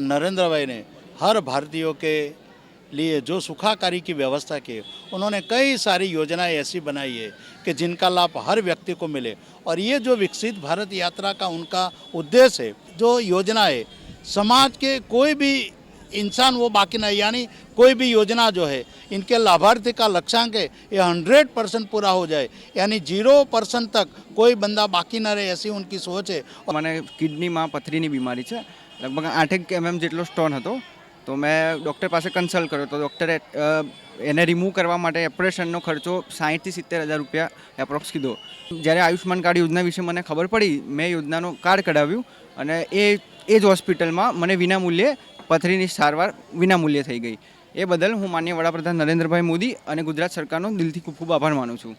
नरेंद्र भाई ने हर भारतीयों के लिए जो सुखाकारी की व्यवस्था की, उन्होंने कई सारी योजनाएँ ऐसी बनाई है कि जिनका लाभ हर व्यक्ति को मिले। और ये जो विकसित भारत यात्रा का उनका उद्देश्य है, जो योजना है समाज के कोई भी इंसान वो बाकी नहीं यानी कोई भी योजना जो है इनके लाभार्थी का लक्ष्यांक है ये हंड्रेड परसेंट पूरा हो जाए यानी जीरो परसेंट तक कोई बंदा बाकी न रहे ऐसी उनकी सोच है મને કિડનીમાં પથરીની બીમારી છે લગભગ આઠેક એમએમ જેટલો સ્ટોન હતો તો મેં ડૉક્ટર પાસે કન્સલ્ટ કર્યો તો ડૉક્ટરે અ, એને રિમૂવ કરવા માટે ઓપરેશનનો ખર્ચો સાહીઠથી સિત્તેર હજાર રૂપિયા એપ્રોક્સ કીધો જ્યારે આયુષ્માન કાર્ડ યોજના વિશે મને ખબર પડી મેં યોજનાનું કાર્ડ કઢાવ્યું અને એ એ જ હોસ્પિટલમાં મને વિનામૂલ્યે પથરીની સારવાર વિનામૂલ્યે થઈ ગઈ. એ બદલ હું માન્ય વડાપ્રધાન નરેન્દ્રભાઈ મોદી અને ગુજરાત સરકારનો દિલથી ખૂબ ખૂબ આભાર માનું છું.